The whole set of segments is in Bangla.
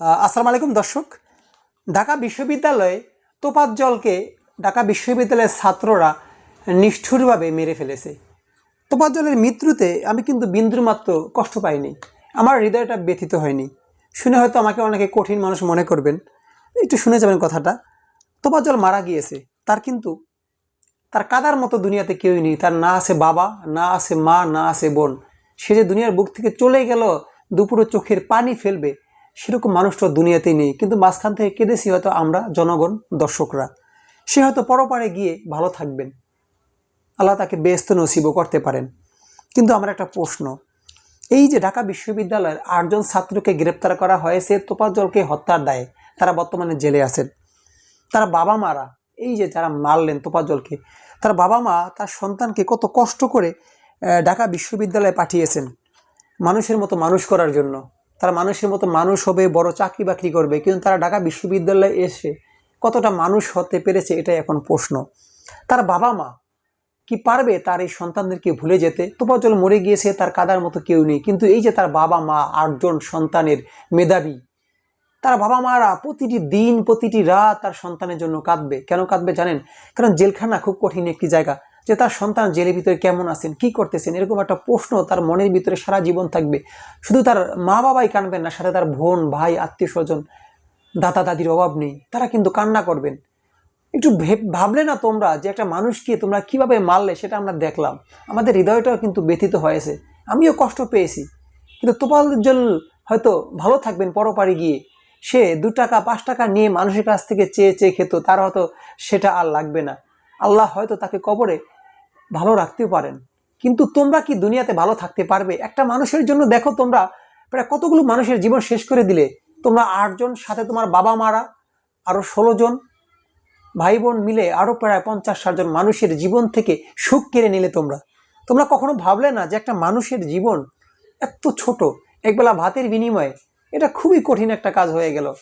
আসসালামু আলাইকুম দর্শক। ঢাকা বিশ্ববিদ্যালয়ে তোপাজ্জলকে ঢাকা বিশ্ববিদ্যালয়ের ছাত্ররা নিষ্ঠুরভাবে মেরে ফেলেছে। তোপাজ্জলের মৃত্যুতে আমি কিন্তু বিন্দুমাত্র কষ্ট পাইনি। আমার হৃদয়টা ব্যথিত হয়নি। শুনে হয়তো আমাকে অনেকে কঠিন মানুষ মনে করবেন। একটু শুনে যাবেন কথাটা। তোপাজ্জল মারা গিয়েছে। তার কিন্তু তার কাদার মতো দুনিয়াতে কেউই নেই। তার না আছে বাবা, না আছে মা, না আছে বোন। সে যে দুনিয়ার বুক থেকে চলে গেল, দুপুরে চোখের পানি ফেলবে সেরকম মানুষটা দুনিয়াতেই নেই। কিন্তু মাঝখান থেকে কেঁদেছি হয়তো আমরা জনগণ, দর্শকরা। সে হয়তো পরপারে গিয়ে ভালো থাকবেন। আল্লাহ তাকে ব্যস্ত নসিবও করতে পারেন। কিন্তু আমার একটা প্রশ্ন, এই যে ঢাকা বিশ্ববিদ্যালয়ের আটজন ছাত্রকে গ্রেপ্তার করা হয়েছে তোপাজলকে হত্যার দায়ে, তারা বর্তমানে জেলে আছেন। তারা বাবা মারা এই যে যারা মারলেন তোপাজলকে তার বাবা মা তার সন্তানকে কত কষ্ট করে ঢাকা বিশ্ববিদ্যালয়ে পাঠিয়েছেন মানুষের মতো মানুষ করার জন্য। তারা মানুষের মতো মানুষ হবে, বড় চাকরি বাকরি করবে। কিন্তু তারা ঢাকা বিশ্ববিদ্যালয়ে এসে কতটা মানুষ হতে পেরেছে এটাই এখন প্রশ্ন। তার বাবা মা কি পারবে তার এই সন্তানদেরকে ভুলে যেতে? তোপাজল মরে গিয়েছে, তার কাদার মতো কেউ নেই। কিন্তু এই যে তার বাবা মা, আটজন সন্তানের মেধাবী, তার বাবা মারা প্রতিটি দিন, প্রতিটি রাত তার সন্তানের জন্য কাঁদবে। কেন কাঁদবে জানেন? কারণ জেলখানা খুব কঠিন একটি জায়গা। যে তার সন্তান জেলের ভিতরে কেমন আছেন, কি করতেছেন, এরকম একটা প্রশ্ন তার মনের ভিতরে সারা জীবন থাকবে। শুধু তার মা বাবাই কাঁদবেন না, সাথে তার বোন, ভাই, আত্মীয় স্বজন, দাদা দাদির অভাব নেই, তারা কিন্তু কান্না করবেন। একটু ভেব- ভাবলে না তোমরা যে একটা মানুষকে তোমরা কীভাবে মারলে সেটা আমরা দেখলাম। আমাদের হৃদয়টাও কিন্তু ব্যথিত হয়েছে। আমিও কষ্ট পেয়েছি। কিন্তু তোপাল হয়তো ভালো থাকবেন পরপারে গিয়ে। সে দু টাকা, পাঁচ টাকা নিয়ে মানুষের কাছ থেকে চেয়ে চেয়ে খেত, তার হয়তো সেটা আর লাগবে না। আল্লাহ হয়তো তাকে কবরে ভালো রাখতেও পারেন। কিন্তু তোমরা কি দুনিয়াতে ভালো থাকতে পারবে? একটা মানুষের জন্য দেখো তোমরা, প্রায় কতগুলো মানুষের জীবন শেষ করে দিলে? তোমরা আটজন, সাথে তোমার বাবা মারা আরও ষোলো জন ভাই বোন মিলে আরও প্রায় পঞ্চাশ ষাটজন মানুষের জীবন থেকে সুখ কেড়ে নিলে তোমরা। তোমরা কখনো ভাবলে না যে একটা মানুষের জীবন এত ছোট, একবেলা ভাতের বিনিময়ে। এটা খুবই কঠিন একটা কাজ হয়ে গেল।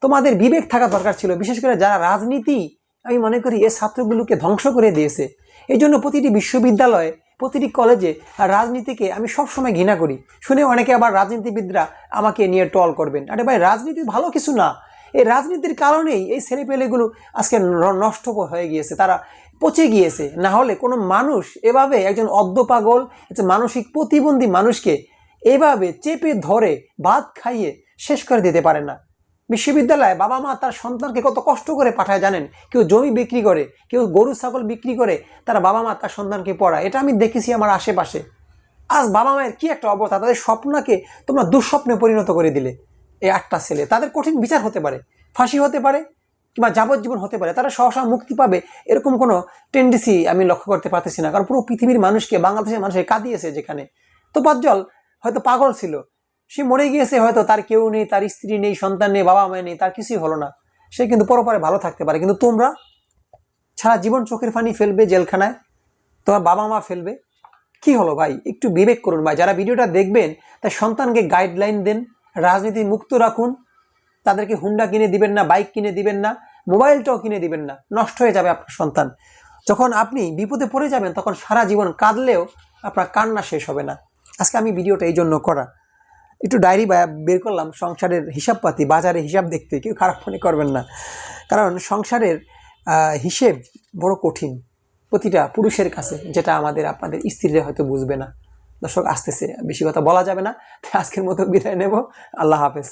তোমাদের বিবেক থাকা দরকার ছিল। বিশেষ করে যারা রাজনীতি, আমি মনে করি এ ছাত্রগুলোকে ধ্বংস করে দিয়েছে। এই জন্য প্রতিটি বিশ্ববিদ্যালয়ে, প্রতিটি কলেজে রাজনীতিকে আমি সবসময় ঘৃণা করি। শুনে অনেকে আবার রাজনীতিবিদরা আমাকে নিয়ে টল করবেন। আরে ভাই, রাজনীতি ভালো কিছু না। এই রাজনীতির কারণেই এই ছেলেপেলেগুলো আজকে নষ্ট হয়ে গিয়েছে। তারা পচে গিয়েছে। না হলে কোনো মানুষ এভাবে একজন অদ্য পাগল মানসিক প্রতিবন্ধী মানুষকে এভাবে চেপে ধরে, ভাত খাইয়ে শেষ করে দিতে পারে না। বিশ্ববিদ্যালয়ে বাবা মা তার সন্তানকে কত কষ্ট করে পাঠায় জানেন? কেউ জমি বিক্রি করে, কেউ গরু, ছাগল বিক্রি করে, তার বাবা মা তার সন্তানকে পড়ায়। এটা আমি দেখেছি আমার আশেপাশে। আজ বাবা মায়ের কি একটা অবস্থা? তাদের স্বপ্নকে তোমরা দুঃস্বপ্নে পরিণত করে দিলে এই আটটা ছেলে। তাদের কঠিন বিচার হতে পারে, ফাঁসি হতে পারে কিংবা যাবজ্জীবন হতে পারে। তারা সহসা মুক্তি পাবে এরকম কোনো টেন্ডেন্সি আমি লক্ষ্য করতে পারতেছি না। কারণ পুরো পৃথিবীর মানুষকে, বাংলাদেশের মানুষকে কাঁদিয়েছে যেখানে। তো পাজ্জল হয়তো পাগল ছিল সে মরে গিয়েছে, হয়তো তার কেউ নেই, তার স্ত্রী নেই, সন্তান নেই, বাবা মা নেই, তার কিছুই হলো না। সে কিন্তু পরপরে ভালো থাকতে পারে। কিন্তু তোমরা সারা জীবন চোখের ফানি ফেলবে জেলখানায়, তোমার বাবা মা ফেলবে। কি হলো ভাই? একটু বিবেক করুন ভাই। যারা ভিডিওটা দেখবেন, তার সন্তানকে গাইডলাইন দেন, রাজনীতি মুক্ত রাখুন। তাদেরকে হুন্ডা কিনে দিবেন না বাইক কিনে দিবেন না মোবাইলটাও কিনে দিবেন না। নষ্ট হয়ে যাবে আপনার সন্তান। যখন আপনি বিপদে পড়ে যাবেন, তখন সারা জীবন কাঁদলেও আপনার কান্না শেষ হবে না। আজকে আমি ভিডিওটা এই জন্য করা। একটু ডায়েরি বের করলাম, সংসারের হিসাবপাতি বাজারে হিসাব দেখতে, কেউ খারাপ মনে করবেন না। কারণ সংসারের হিসেব বড় কঠিন প্রতিটা পুরুষের কাছে, যেটা আমাদের, আপনাদের স্ত্রীরা হয়তো বুঝবে না। দর্শক, আসতেছে, বেশি কথা বলা যাবে না। তাই আজকের মতো বিদায় নেব। আল্লাহ হাফেজ।